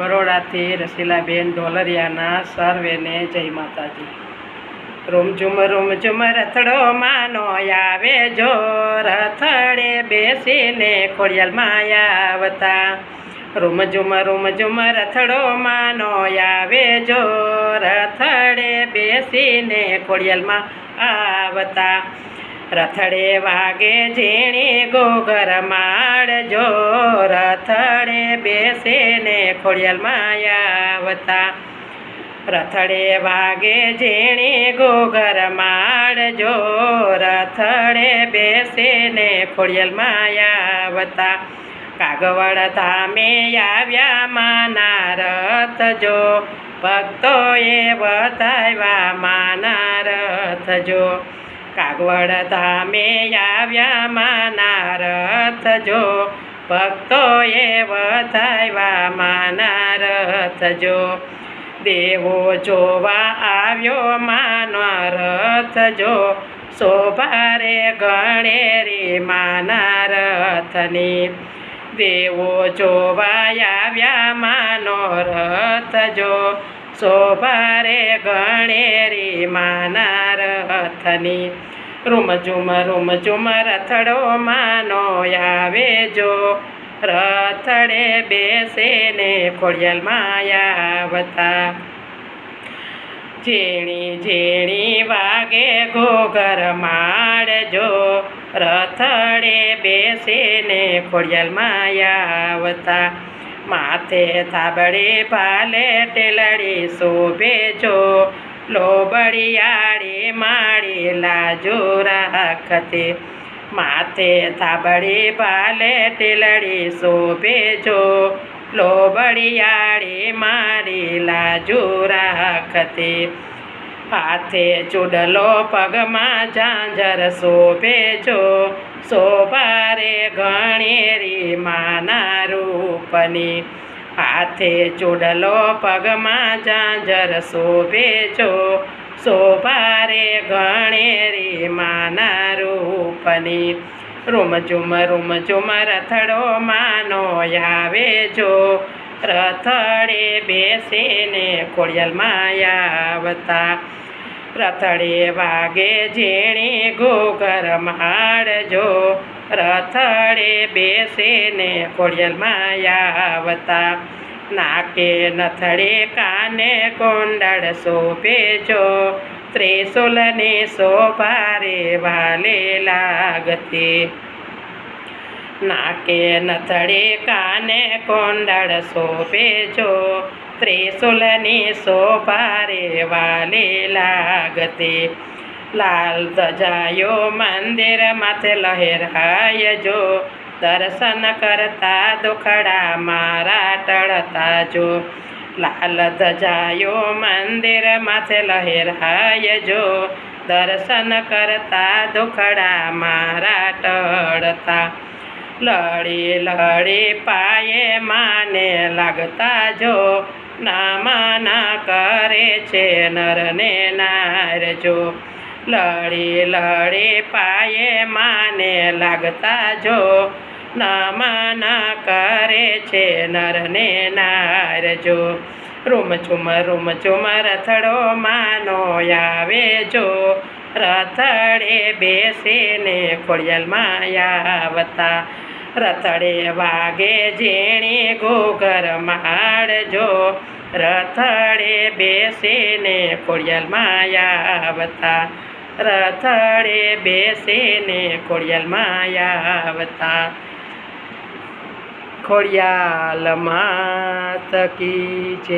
બરોડાથી રસીલાબેન ઢોલરિયાના સર્વેને જય માતાજી. રૂમઝુમ રૂમઝુમ રથડો માનો આવે જો. રથડે બેસીને ખોડિયાલમાં આવતા. રૂમઝુમ રૂમઝુમ રથડો માનો આવે જો. રથડે બેસીને ખોડિયાલમાં આવતા. રથડે વાગે ઝીણી ગોગર માળજો રથડે બેસીને ખોડિયાલમાં માયાવતા રથડે વાગે ઝીણી ગોગર માળજો રથડે બેસીને ખોડિયાલમાં માયાવતા કાગવડ ધામે આવ્યા માના રથ જો, ભક્તોએ બતાવ્યા માના રથ જો. કાગવડ ધામે આવ્યા માના રથ જો. ભક્તોએ બતાવ્યા માના રથ જો. દેવો જોવા આવ્યો માનો રથ જો શોભારે ગણેરી માના રથની દેવો જોવા આવ્યા માનો રથ જો શોભારે ગણેરી માના રથની રૂમઝુમ રૂમઝુમ રથડો માનો આવે જો રથડે બેસીને ખોડિયાલમાં આવતા. ઝીણી ઝીણી વાગે ઘોઘર માળજો રથડે બેસીને ખોડિયાલમાં આવતા. માથે થાબડે ભાલે ટેલડી શોભે લોબડિયાળી માળી લાજો રાખતે માથે થાબડી ભાલે ટીલડી શોભે જો. લોબડિયાળી મારી લાજો રાખતે હાથે ચૂડલો પગમાં ઝાંઝર શોભે જો. શોભારે ગણેરી માના રૂપની હાથે ચૂડલો પગમાં ઝાંઝર શોભે છો શોભારે ગણેરી માના રૂપની. રૂમઝુમ રૂમઝુમ રથડો માનો આવે જો રથડે બેસીને ખોડિયાલમાં આવતા રથડે વાગે ઝીણી ઘોઘર માળજો રથડે બેસીને ખોડિયાલમાં આવતા. નાકે નથડે કાને કોંડળ શોભે જો. ત્રિશુલની શોભારે વાલે લાગતી. નાકે નથડે કાને કોંડળ શોભે જો. ત્રિશુલની શોભારે વાલે લાગતી. લાલ ધજાયો મંદિર માથે લહેરાય જો દર્શન કરતા દુખડા મારા ટળતા જો લાલ ધજાયો મંદિર માથે લહેરાય જો દર્શન કરતા દુખડા મારા ટળતા. લડી લડી પાયે માને લાગતા જો નામાના કરે છે નરને નાર જો લડી લડી પાયે માને લાગતા જો નમના કરે છે નરને નાર જો. રૂમ ચુમ રૂમ ચુમ, રથડો માનો આવે જો. રથડે બેસીને ખોડિયાલમાં આવતા. રથડે વાગે ઝીણી ઘોઘર માળજો રથડે બેસીને ખોડિયાલમાં આવતા. રથડે બેસીને ખોડિયાલમાં આવતા. ખોડિયાલ માત છે